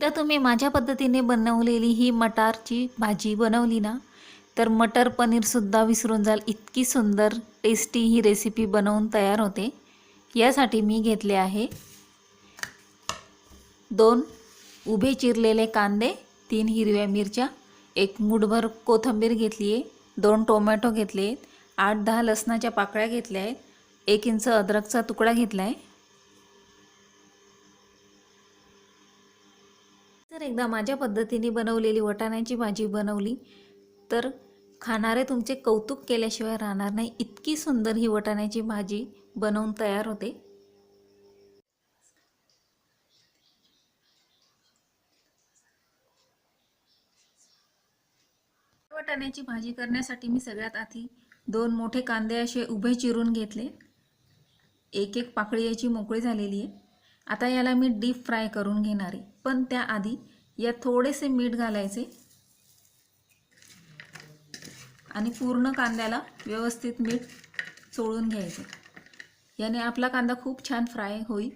एकदा तुम्ही माझ्या पद्धतीने बनवलेली ही मटारची भाजी बनवली ना तर मटर पनीरसुद्धा विसरून जाल. इतकी सुंदर टेस्टी ही रेसिपी बनवून तयार होते. यासाठी मी घेतले आहे दोन उभे चिरलेले कांदे तीन हिरव्या मिरच्या एक मुठभर कोथिंबीर घेतली आहे दोन टोमॅटो घेतले आहेत आठ दहा लसणाच्या पाकळ्या घेतल्या आहेत एक इंच अद्रकचा तुकडा घेतला आहे जर एकदा माझ्या पद्धतीने बनवलेली वटाण्याची भाजी बनवली तर खाणारे तुमचे कौतुक केल्याशिवाय राहणार नाही. इतकी सुंदर ही वटाण्याची भाजी बनवून तयार होते. वटाण्याची भाजी करण्यासाठी मी सगळ्यात आधी दोन मोठे कांदे असे उभे चिरून घेतले. एक एक पाकळी याची मोकळी झालेली आहे. आता याला मी डीप फ्राय करून घेणार आहे. पण त्याआधी यात थोडेसे मीठ घालायचे. आणि पूर्ण कांद्याला व्यवस्थित मीठ चोळून घ्यायचे. याने आपला कांदा खूप छान फ्राय होईल.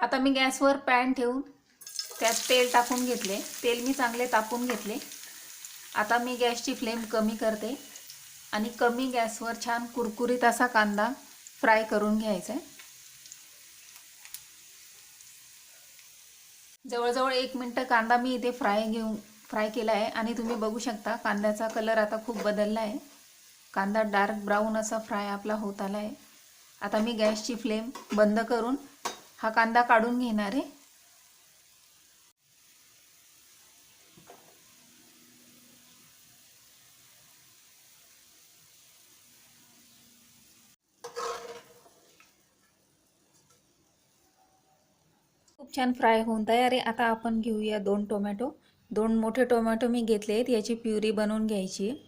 आता मी गॅसवर पॅन ठेवून त्यात तेल टाकून घेतले. तेल मी चांगले तापून घेतले. आता मी गॅसची फ्लेम कमी करते. आणि कमी गॅसवर छान कुरकुरीत असा कांदा फ्राय करून घ्यायचा आहे. जवळजवळ एक मिनटं कांदा मी इथे फ्राय घेऊन फ्राय केला आहे. आणि तुम्ही बघू शकता कांद्याचा कलर आता खूप बदलला आहे. कांदा डार्क ब्राऊन असा फ्राय आपला होत आला आहे. आता मी गॅसची फ्लेम बंद करून हा कांदा काढून घेणार आहे. खूप छान फ्राय होऊन तयार आहे. आता आपण घेऊया दोन टोमॅटो. दोन मोठे टोमॅटो मी घेतले आहेत. याची प्युरी बनवून घ्यायची. आहे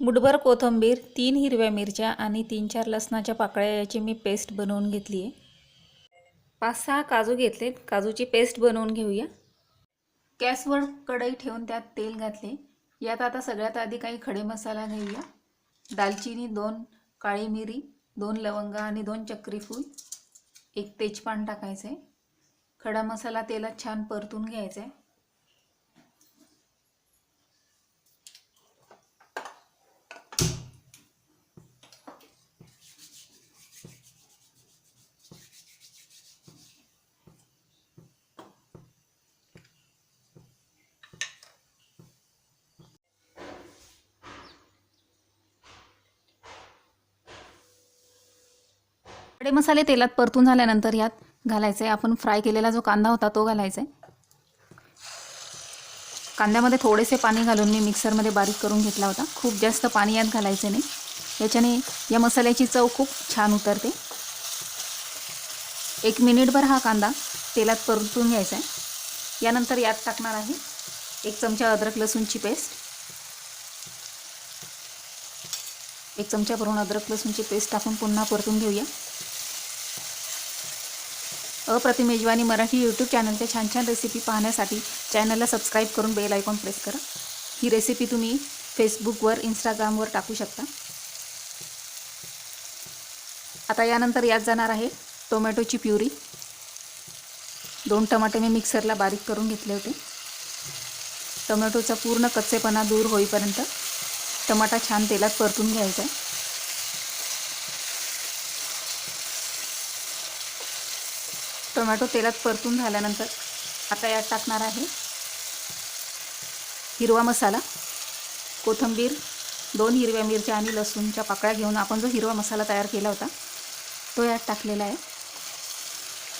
मुठभर कोथिंबीर तीन हिरव्या मिरच्या आणि तीन चार लसणाच्या पाकळ्या याची मी पेस्ट बनवून घेतली आहे. पाच सहा काजू घेतलेत. काजूची पेस्ट बनवून घेऊया. गॅसवर कढई ठेवून त्यात तेल घातले. यात आता सगळ्यात आधी काही खडे मसाला घेऊया दालचिनी दोन काळी मिरी दोन लवंगा आणि दोन चक्री फूल एक तेजपान टाकायचं आहे खडा मसाला तेलात छान परतून घ्यायचा आहे खडे मसाले तेलात परतून झाल्यानंतर यात घालायचं आहे आपण फ्राय केलेला जो कांदा होता तो घालायचा आहे कांद्यामध्ये थोडेसे पाणी घालून मी मिक्सरमध्ये बारीक करून घेतला होता. खूप जास्त पाणी यात घालायचे नाही. याच्याने या मसाल्याची चव खूप छान उतरते. एक मिनिटभर हा कांदा तेलात परतून घ्यायचा आहे यानंतर यात टाकणार आहे एक चमचा अद्रक लसूणची पेस्ट. एक चमचा भरून अद्रक लसूणची पेस्ट टाकून पुन्हा परतून घेऊया. अप्रतिम मेजवानी मराठी यूट्यूब चॅनलच्या छान छान रेसिपी पाहण्यासाठी चॅनलला सबस्क्राईब करून बेल आयकॉन प्रेस करा. ही रेसिपी तुम्ही फेसबुकवर इंस्टाग्रामवर टाकू शकता. आता यानंतर यात जाणार आहे टोमॅटोची प्युरी. दोन टमाटे मी मिक्सरला बारीक करून घेतले होते. टोमॅटोचा पूर्ण कच्चेपणा दूर होईपर्यंत टमाटा छान तेलात परतून घ्यायचा आहे. टोमॅटो तेलात परतून झाल्यानंतर आता यात टाकणार आहे हिरवा मसाला कोथिंबीर दोन हिरव्या मिरच्या आणि लसूणच्या पाकळ्या घेऊन आपण जो हिरवा मसाला तयार केला होता तो यात टाकलेला आहे.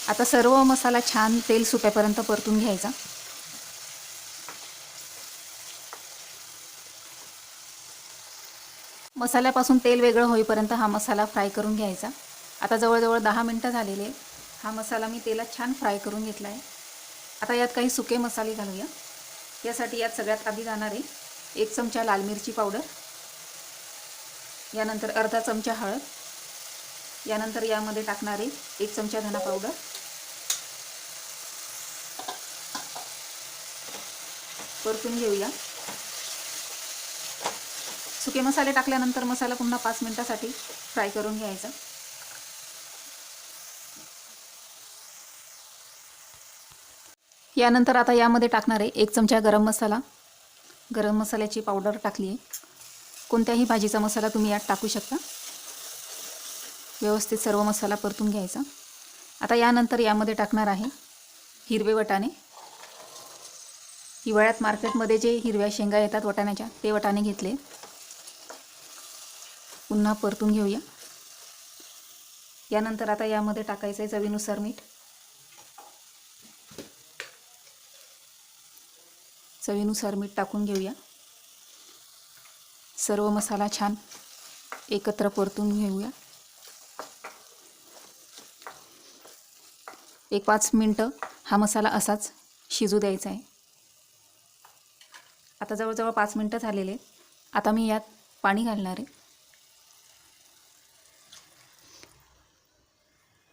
आता सर्व मसाला छान तेल सुटेपर्यंत परतून घ्यायचा. मसाल्यापासून तेल वेगळं होईपर्यंत हा मसाला फ्राय करून घ्यायचा. आता जवळजवळ दहा मिनटं झालेले हा मसाला मी तेलात छान फ्राय करून घेतला आहे. आता यात काही सुके मसाले घालूया. यासाठी यात सगळ्यात आधी जाणार आहे एक चमचा लाल मिरची पावडर. यानंतर अर्धा चमचा हळद. यानंतर यामध्ये टाकणार आहे एक चमचा धना पावडर. परतून घेऊया. सुके मसाले टाकल्यानंतर मसाला पुन्हा पाच मिनटासाठी फ्राय करून घ्यायचा. यानंतर आता यामध्ये टाकणार आहे एक चमचा गरम मसाला. गरम मसाल्याची पावडर टाकली आहे. कोणत्याही भाजीचा मसाला तुम्ही यात टाकू शकता. व्यवस्थित सर्व मसाला परतून घ्यायचा. आता यानंतर यामध्ये टाकणार आहे हिरवे वटाणे. हिवाळ्यात मार्केटमध्ये जे हिरव्या शेंगा येतात वटाण्याच्या ते वटाणे घेतले. पुन्हा परतून घेऊया. यानंतर आता यामध्ये टाकायचं आहे चवीनुसार मीठ. चवीनुसार मीठ टाकून घेऊया. सर्व मसाला छान एकत्र परतून घेऊया. एक पाच मिनटं हा मसाला असाच शिजू द्यायचा आहे. आता जवळजवळ पाच मिनटं झालेले आहेत. आता मी यात पाणी घालणार आहे.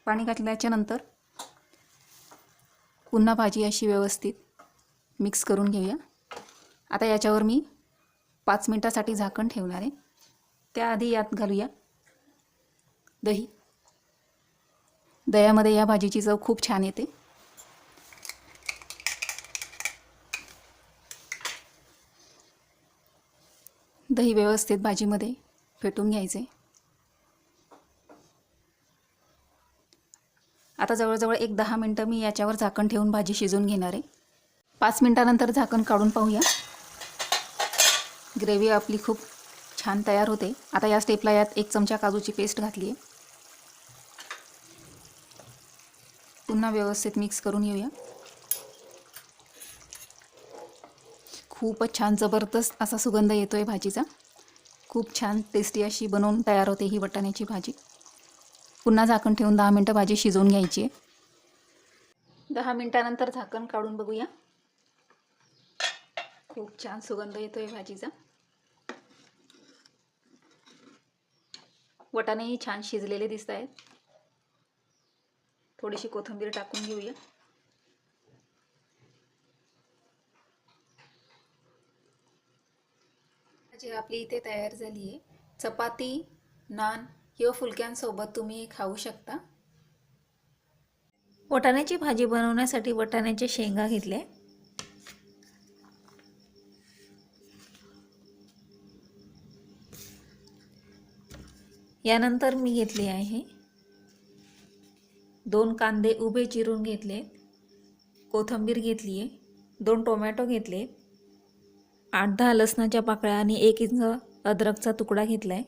पाणी घातल्याच्या नंतर पुन्हा भाजी अशी व्यवस्थित मिक्स करून घेऊया. आता याच्यावर मी पाच मिनटासाठी झाकण ठेवणार आहे. त्याआधी यात घालूया दही. दह्यामध्ये या भाजीची चव खूप छान येते. दही व्यवस्थित भाजीमध्ये फेटून घ्यायचे. आता जवळजवळ एक दहा मिनटं मी याच्यावर झाकण ठेवून भाजी शिजवून घेणार आहे. पाच मिनटानंतर झाकण काढून पाहूया. ग्रेव्ही आपली खूप छान तयार होते. आता या स्टेपला यात एक चमचा काजूची पेस्ट घातली आहे. पुन्हा व्यवस्थित मिक्स करून घेऊया खूपच छान जबरदस्त असा सुगंध येतो आहे भाजीचा. खूप छान टेस्टी अशी बनवून तयार होते ही वटाण्याची भाजी. पुन्हा झाकण ठेवून दहा मिनटं भाजी शिजवून घ्यायची आहे. दहा मिनटानंतर झाकण काढून बघूया. खूप छान सुगंध येतो आहे भाजीचा वटाणेही छान शिजलेले दिसत आहेत. थोडीशी कोथिंबीर टाकून घेऊया. भाजी आपली इथे तयार झाली आहे. चपाती नान किंवा फुलक्यांसोबत तुम्ही खाऊ शकता. वटाण्याची भाजी बनवण्यासाठी वटाण्याचे शेंगा घेतले. यानंतर मी घेतले आहे. दोन कांदे उभे चिरून घेतले कोथिंबीर घेतली आहे. दोन टोमॅटो घेतले आठ दहा लसणाच्या पाकळ्या आणि एक इंच अद्रकचा तुकडा घेतला आहे